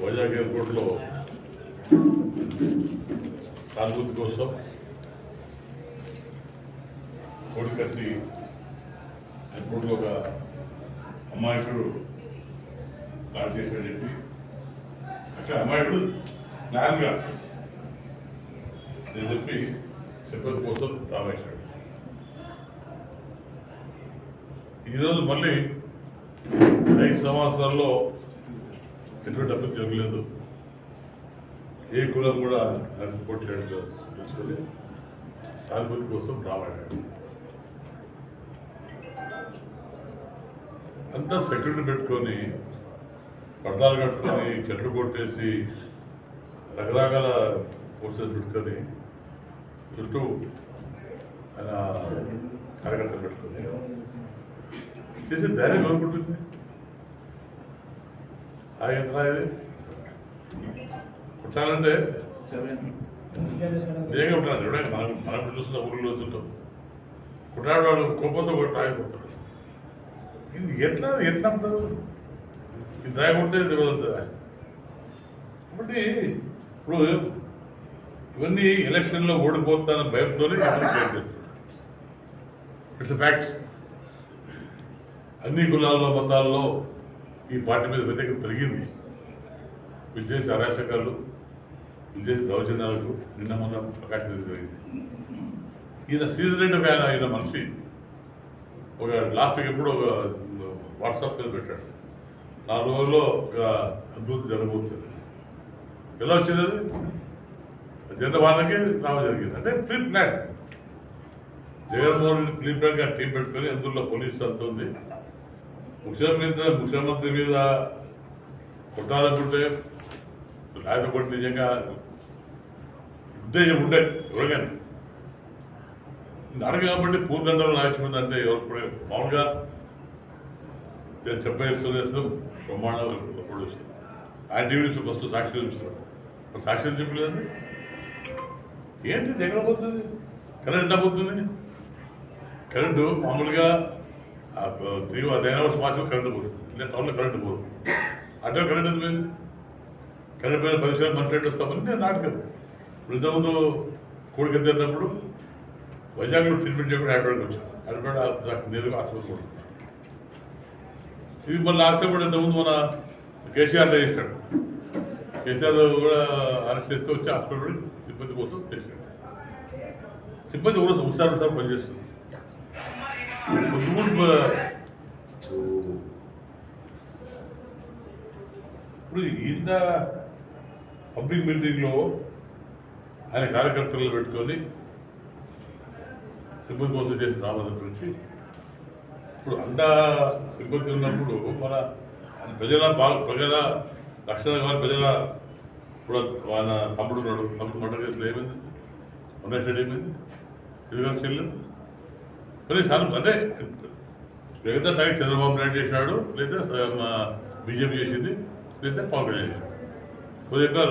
వైజాగ్ ఎయిర్పోర్ట్లో సానుభూతి కోసం కోడికట్టి ఎయిర్పోర్ట్లో ఒక అమాయకుడు దాడి చేశాడు చెప్పి. అక్కడ అమాయకుడు నాన్నగా నేను చెప్పి సిబ్బంది కోసం రావేశాడు ఈరోజు మళ్ళీ ఐదు సంవత్సరాల్లో ఎటువంటి అభివృద్ధి జరగలేదు. ఏ కులం కూడా సపోర్ట్ చేయడం తెలుసుకొని సానుభూతి కోసం రావాడాడు అంతా సెక్యూరిటీ పెట్టుకొని పడతాలు కట్టుకొని చెట్లు కొట్టేసి రకరకాల ఫోర్సెస్ పెట్టుకొని చుట్టూ ఆయన కార్యకర్తలు పెట్టుకొని. చేసే ధైర్యం కోరుకుంటుంది ఆ యంత్రం ఇది కుట్టాలంటే? నేనే ఉంటాను చూడండి మనం మనం చూస్తున్న ఊళ్ళో వస్తుంటాం కుట్టాడు వాడు కోపంతో కొట్టి ఇది ఎట్లా ఎట్లా అంటారు? ఇది దాయ కొడితే ఇది వదులుతుందా కాబట్టి ఇప్పుడు ఇవన్నీ ఎలక్షన్లో ఓడిపోతాన భయంతోనే ఇవన్నీ క్రియేట్ ఇట్స్ ఫ్యాక్ట్ అన్ని కులాల్లో మతాల్లో ఈ పార్టీ మీద వ్యతిరేకత పెరిగింది. విజయ అరాచకాలు విజయ దౌర్జన్యాలకు నిన్న మొన్న ప్రకాశం జరిగింది. ఈయన సీజన్ రెడ్డి ఒక ఆయన ఆయన మనిషి. ఒక లాస్ట్కి ఎప్పుడు ఒక వాట్సాప్ మీద పెట్టాడు. నాలుగు రోజుల్లో ఒక అద్భుతం జరగబోతుంది. ఎలా వచ్చింది అది? జన వాళ్ళకి రావ జరిగింది. అంటే pre plan Jaganmohan Reddy pre ప్లాన్గా team పెట్టుకొని అందులో పోలీసు అంత ఉంది. ముఖ్యమంత్రి మీద ముఖ్యమంత్రి మీద కొట్టాలనుకుంటే లేకపోతే నిజంగా ఉద్దేశం ఉండే ఎవరికైనా. అడగ కాబట్టి పూర్దండలు నాయకుడు అంటే ఎవరు మామూలుగా నేను చెప్పేస్తున్న ప్రమాణాలు ప్రొడ్యూస్ ఆయన టీవీ ఫస్ట్ సాక్షి చూపిస్తారు సాక్షి చెప్పలేదండి? ఏంటి ఎక్కడ పోతుంది? కరెంట్ ఎంత పోతుంది? కరెంటు మామూలుగా త్రీ నైన్ అవర్స్ మాత్రం కరెంటు పోతుంది. నేను టౌన్లో కరెంటు పోదు. అంటే కరెంట్ ఎందుకు పోయింది? కరెంట్ పోయిన పది శాతం మంచి రేట్ వస్తామని నేను నాటకం. ఇప్పుడు ఇంతకుముందు కోడికి ఎత్తేటప్పుడు వైజాగ్లో ట్రీట్మెంట్ చేయకుండా హైదరాబాద్కి వచ్చాను. హైదరాబాద్ నేరుగా హాస్పిటల్ కూడా ఇది మళ్ళీ కూడా ఇంతకుముందు మన కేసీఆర్ చేశాడు. కేసీఆర్ కూడా అరెస్ట్ చేస్తే వచ్చి హాస్పిటల్ సిబ్బంది కోసం చేశాడు. సిబ్బంది కూడా ఒకసారి ఒకసారి పనిచేస్తుంది. కొద్దిమూడు ఇప్పుడు ఇంత పబ్లిక్ మీటింగ్లో ఆయన కార్యకర్తలు పెట్టుకొని సిబ్బంది కోసం చేసిన రామదాస్ గురించి. ఇప్పుడు అంత సిబ్బంది ఉన్నప్పుడు మన ప్రజల బాగా ప్రజల లక్షల వారి ప్రజల ఇప్పుడు ఆయన తమ్ముడు ఉన్నాడు తమ్ముడు మండలి కేసులో ఏమైంది? ఉన్నట్టు ఏమైంది? ఇది చెల్లెదు మరి సార్ అంటే లేదా టైం చంద్రబాబు నాయుడు చేశాడు లేదా బీజేపీ చేసింది లేదా పవన్ కళ్యాణ్ చేశాడు. కొద్ది ఎక్కడ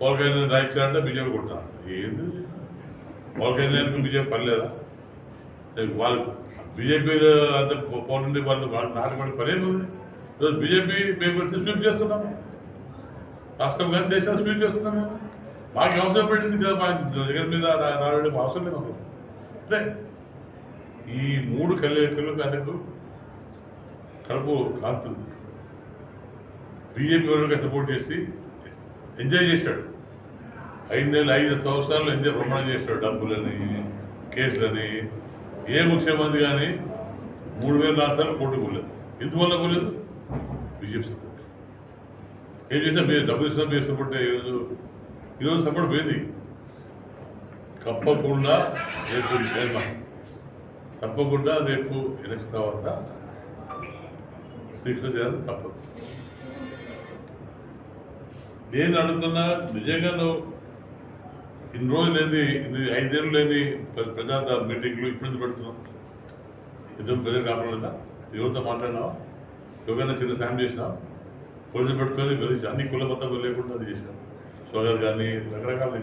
పవన్ కళ్యాణ్ రాయించాడంటే బీజేపీ కొట్టాను ఏంది? పవన్ కళ్యాణ్కి బీజేపీ పర్లేదా వాళ్ళు బీజేపీ అంత పోటీ వాళ్ళు నాటబడి పని ఉంది ఈరోజు బీజేపీ మేము వచ్చి స్వీప్ చేస్తున్నాము. రాష్ట్రం కానీ దేశాలు స్వీప్ చేస్తున్నాము. మాకు అవసరం పెట్టింది కదా మా జగన్ మీద రావడం అవసరం లేదు అంటే ఈ మూడు కలయికలు కనుక కడుపు కాలుతుంది బీజేపీ వాళ్ళకి సపోర్ట్ చేసి ఎంజాయ్ చేశాడు. ఐదేళ్ళు ఐదు సంవత్సరాలు ఎంజాయ్ ప్రమాణం చేశాడు డబ్బులని కేసులని ఏ ముఖ్యమంత్రి కానీ మూడు వేల రాష్ట్రాలు కోర్టు పోలేదు ఎందువల్ల పోలేదు బీజేపీ సపోర్ట్. ఏం చేసినా మీరు డబ్బులు ఇచ్చినా మీరు సపోర్ట్ ఈరోజు ఈరోజు సపోర్ట్ పోయింది. తప్పకుండా రేపు తప్పకుండా రేపు ఎలక్షన్ తర్వాత శిక్షణ చేయాలి తప్పదు. నేను అడుగుతున్నా నిజంగా నువ్వు ఇన్ని రోజులు లేని ఇన్ని ఐదేళ్ళు లేని ప్ర- ప్రజా మీటింగ్లు ఇప్పుడు పెడుతున్నాం. ఇద్దరు ప్రజలు కాపాడలేదా ఎవరితో మాట్లాడినావా? ఎవరైనా చిన్న సాయం చేసినావా? పోలీసులు పెట్టుకొని వెలిసి అన్ని కుల మతం లేకుండా అది చేసినాం. షుగర్ కానీ రకరకాల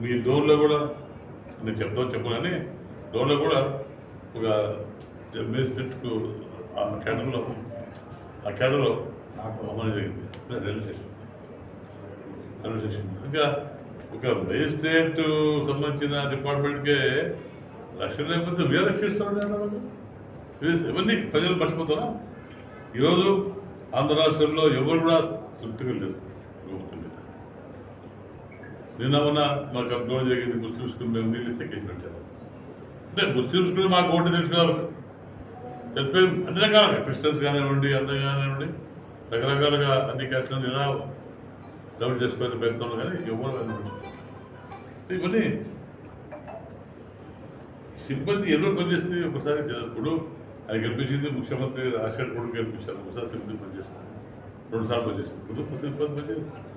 మీ డోర్లో కూడా నేను చెప్తాను చెప్పగానే డోర్లో కూడా ఒక మేజిస్ట్రేట్కు ఆ కేడర్లో ఆ కేడర్లో అమలు జరిగింది. Railway station. కన్వర్సేషన్ ఇంకా ఒక మేజిస్ట్రేట్ సంబంధించిన డిపార్ట్మెంట్కే లక్ష్యం లేకపోతే వేరే రక్షిస్తాడు ఇవన్నీ ప్రజలు మర్చిపోతారా? ఈరోజు ఆంధ్ర రాష్ట్రంలో ఎవరు కూడా తృప్తిగా లేరు. నిన్న ఉన్న మాకు అర్థం జరిగింది ముస్లిం మేము నీళ్ళు చెక్కేసి పెట్టారు అంటే ముస్లిం స్కూల్ మాకు ఓటు తెలుసుకోవాలి తెలిసిపోయి అన్ని రకాలుగా. క్రిస్టియన్స్ కానివ్వండి అందరూ కానివ్వండి రకరకాలుగా అన్ని క్యాస్ట్లను ఇలా డెవలప్ చేసుకొని ప్రయత్నంలో కానీ ఎవరు ఇవన్నీ సిబ్బంది ఎవరు పనిచేస్తుంది ఒకసారి ఇప్పుడు అది గెలిపించింది ముఖ్యమంత్రి రాజశేఖర్ కూడా గెలిపించారు ఒకసారి సిబ్బంది పనిచేస్తుంది రెండుసార్లు పనిచేస్తుంది ఇప్పుడు సిబ్బంది పనిచేస్తుంది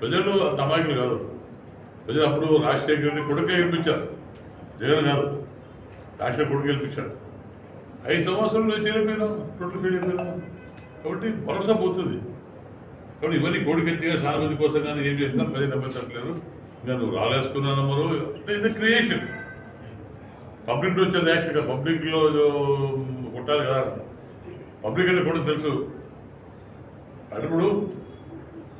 ప్రజలు అంత కాదు. ప్రజలు అప్పుడు రాజశేఖర్ని కొడుకే గెలిపించారు. జగన్ కాదు. రాజశేఖర్ కొడుకు గెలిపించాడు. ఐదు సంవత్సరాలు చేయలేకపోయినా టోటల్ ఫెయిల్ అయిపోయినా. కాబట్టి భరోసా పోతుంది. కాబట్టి ఇవన్నీ కోడికి ఎత్తిగా సానుభూతి కోసం కానీ ఏం చేసినా ప్రజలు నమ్మేటట్లేదు నేను రాలేసుకున్నాను మరో అంటే ఇది క్రియేషన్. పబ్లిక్ వచ్చే రియాక్షన్ పబ్లిక్లో కొట్టాలి కదా. పబ్లిక్ అంటే కూడా తెలుసు. అంటే